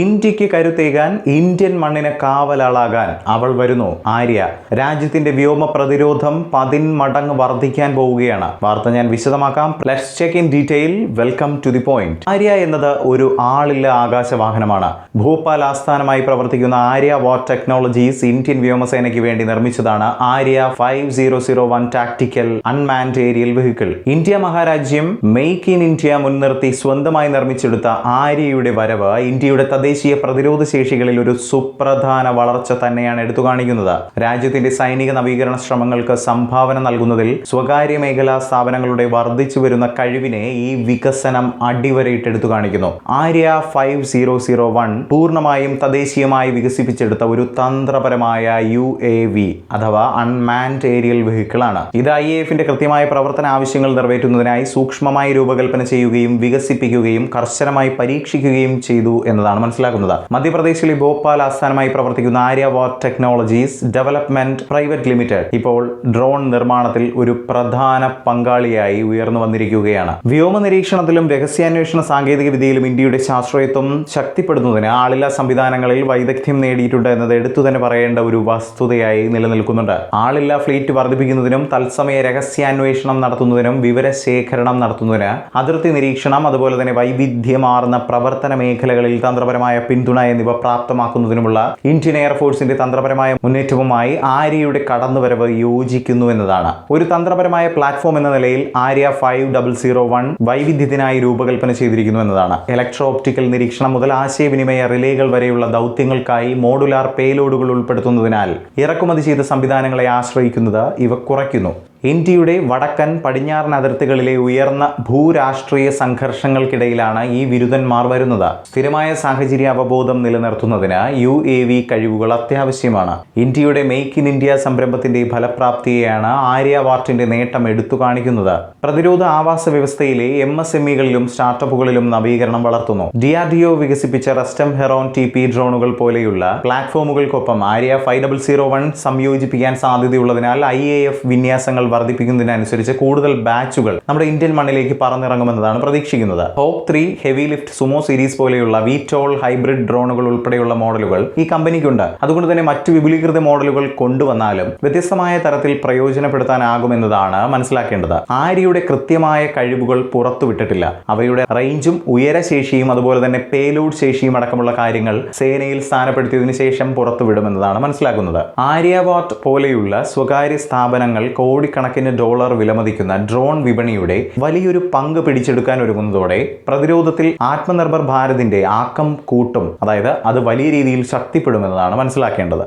ഇന്ത്യയ്ക്ക് കരുത്തേകാൻ ഇന്ത്യൻ മണ്ണിന് കാവലാളാകാൻ അവൾ വരുന്നു. ആര്യ രാജ്യത്തിന്റെ വ്യോമ പ്രതിരോധം പതിന്മടങ്ങ് വർദ്ധിക്കാൻ പോവുകയാണ്. വാർത്ത ഞാൻ വിശദമാക്കാം. Plus check in detail welcome to the point Arya എന്നത് ഒരു ആളില്ല ആകാശവാഹനമാണ്. ഭോപ്പാൽ ആസ്ഥാനമായി പ്രവർത്തിക്കുന്ന ആര്യ വാർ ടെക്നോളജീസ് ഇന്ത്യൻ വ്യോമസേനയ്ക്ക് വേണ്ടി നിർമ്മിച്ചതാണ് Arya five zero zero one tactical unmanned aerial vehicle India മഹാരാജ്യം make in India മുൻനിർത്തി സ്വന്തമായി നിർമ്മിച്ചെടുത്ത ആര്യയുടെ വരവ് ഇന്ത്യയുടെ തദ്ദേശീയ പ്രതിരോധ ശേഷികളിൽ ഒരു സുപ്രധാന വളർച്ച തന്നെയാണ് എടുത്തു കാണിക്കുന്നത് രാജ്യത്തിന്റെ സൈനിക നവീകരണ ശ്രമങ്ങൾക്ക് സംഭാവന നൽകുന്നതിൽ സ്വകാര്യ മേഖലാ സ്ഥാപനങ്ങളുടെ വർദ്ധിച്ചു വരുന്ന കഴിവിനെ ഈ വികസനം അടിവരയിട്ടെടുത്തു കാണിക്കുന്നു Arya five zero zero one പൂർണമായും തദ്ദേശീയമായി വികസിപ്പിച്ചെടുത്ത ഒരു തന്ത്രപരമായ യു എ വി അഥവാ അൺമാൻഡ് ഏരിയൽ വെഹിക്കിൾ ആണ് ഇത് ഐ എഫിന്റെ കൃത്യമായ പ്രവർത്തന ആവശ്യങ്ങൾ നിറവേറ്റുന്നതിനായി സൂക്ഷ്മമായി രൂപകൽപ്പന ചെയ്യുകയും വികസിപ്പിക്കുകയും കർശനമായി പരീക്ഷിക്കുകയും ചെയ്തു എന്നതാണ് മനസ്സിലാക്കുന്നത്. മധ്യപ്രദേശിലെ ഭോപ്പാൽ ആസ്ഥാനമായി പ്രവർത്തിക്കുന്ന Aryavart technologies development private limited ഇപ്പോൾ ഡ്രോൺ നിർമ്മാണത്തിൽ ഒരു പ്രധാന പങ്കാളിയായി ഉയർന്നു വന്നിരിക്കുകയാണ്. വ്യോമ നിരീക്ഷണത്തിലും രഹസ്യാന്വേഷണ സാങ്കേതിക വിദ്യയിലും ഇന്ത്യയുടെ ശാസ്ത്രീയത്വം ശക്തിപ്പെടുന്നതിന് ആളില്ലാ സംവിധാനങ്ങളിൽ വൈദഗ്ധ്യം നേടിയിട്ടുണ്ട് എന്നത് എടുത്തു തന്നെ പറയേണ്ട ഒരു വസ്തുതയായി നിലനിൽക്കുന്നുണ്ട്. ആളില്ലാ ഫ്ലീറ്റ് വർദ്ധിപ്പിക്കുന്നതിനും തത്സമയ രഹസ്യാന്വേഷണം നടത്തുന്നതിനും വിവരശേഖരണം നടത്തുന്നതിന് അതിർത്തി നിരീക്ഷണം അതുപോലെ തന്നെ വൈവിധ്യമാർന്ന പ്രവർത്തന മേഖലകളിൽ തന്ത്രപരമായ പിന്തുണ എന്നിവ പ്രാപ്തമാക്കുന്നതിനുമുള്ള ഇന്ത്യൻ എയർഫോഴ്സിന്റെ തന്ത്രപരമായ മുന്നേറ്റവുമായി ആര്യയുടെ കടന്നുവരവ് യോജിക്കുന്നു എന്നതാണ്. ഒരു തന്ത്രപരമായ പ്ലാറ്റ്ഫോം എന്ന നിലയിൽ Arya five double zero one വൈവിധ്യത്തിനായി രൂപകൽപ്പന ചെയ്തിരിക്കുന്നു എന്നതാണ്. ഇലക്ട്രോ ഓപ്റ്റിക്കൽ നിരീക്ഷണം മുതൽ ആശയവിനിമയ റിലേകൾ വരെയുള്ള ദൗത്യങ്ങൾക്കായി മോഡുലാർ പേലോഡുകൾ ഉൾപ്പെടുത്തുന്നതിനാൽ ഇറക്കുമതി ചെയ്ത സംവിധാനങ്ങളെ ആശ്രയിക്കുന്നത് ഇവ കുറയ്ക്കുന്നു. ഇന്ത്യയുടെ വടക്കൻ പടിഞ്ഞാറൻ അതിർത്തികളിലെ ഉയർന്ന ഭൂരാഷ്ട്രീയ സംഘർഷങ്ങൾക്കിടയിലാണ് ഈ ബിരുദന്മാർ വരുന്നത്. സ്ഥിരമായ സാഹചര്യ അവബോധം നിലനിർത്തുന്നതിന് യു എ വി കഴിവുകൾ അത്യാവശ്യമാണ്. ഇന്ത്യയുടെ മേക്ക് ഇൻ ഇന്ത്യ സംരംഭത്തിന്റെ ഫലപ്രാപ്തിയെയാണ് ആര്യ വാർട്ടിന്റെ നേട്ടം എടുത്തു കാണിക്കുന്നത്. പ്രതിരോധ ആവാസ വ്യവസ്ഥയിലെ എം എസ് എം ഇകളിലും സ്റ്റാർട്ടപ്പുകളിലും നവീകരണം വളർത്തുന്നു. ഡി ആർ ഡി ഒ വികസിപ്പിച്ച റസ്റ്റം ഹെറോൺ ടി പി ഡ്രോണുകൾ പോലെയുള്ള പ്ലാറ്റ്ഫോമുകൾക്കൊപ്പം Arya five double zero one സംയോജിപ്പിക്കാൻ സാധ്യതയുള്ളതിനാൽ ഐ എ എഫ് വിന്യാസങ്ങൾ വർദ്ധിപ്പിക്കുന്നതിനനുസരിച്ച് കൂടുതൽ ബാച്ചുകൾ നമ്മുടെ ഇന്ത്യൻ മണ്ണിലേക്ക് പറന്നിറങ്ങുമെന്നതാണ് പ്രതീക്ഷിക്കുന്നത്. Hope three heavy lift Sumo series പോലെയുള്ള വിറ്റോൾ ഹൈബ്രിഡ് ഡ്രോണുകൾ ഉൾപ്പെടെയുള്ള മോഡലുകൾ ഈ കമ്പനിക്കുണ്ട്. അതുകൊണ്ട് തന്നെ മറ്റു വിപുലീകൃത മോഡലുകൾ കൊണ്ടുവന്നാലും വ്യത്യസ്തമായ തരത്തിൽ പ്രയോജനപ്പെടുത്താനാകുമെന്നതാണ് മനസ്സിലാക്കേണ്ടത്. ആര്യയുടെ കൃത്യമായ കഴിവുകൾ പുറത്തുവിട്ടിട്ടില്ല. അവയുടെ റേഞ്ചും ഉയരശേഷിയും അതുപോലെ തന്നെ പേലോഡ് ശേഷിയും അടക്കമുള്ള കാര്യങ്ങൾ സേനയിൽ സ്ഥാനപ്പെടുത്തിയതിനു ശേഷം പുറത്തുവിടുമെന്നതാണ് മനസ്സിലാക്കുന്നത്. ആര്യവാട്ട് പോലെയുള്ള സ്വകാര്യ സ്ഥാപനങ്ങൾ കോടിക്കണക്കിന് ഡോളർ വിലമതിക്കുന്ന ഡ്രോൺ വിപണിയുടെ വലിയൊരു പങ്ക് പിടിച്ചെടുക്കാൻ ഒരുങ്ങുന്നതോടെ പ്രതിരോധത്തിൽ ആത്മനിർഭർ ഭാരതിന്റെ ആക്കം കൂട്ടും. അതായത് അത് വലിയ രീതിയിൽ ശക്തിപ്പെടുമെന്നതാണ് മനസ്സിലാക്കേണ്ടത്.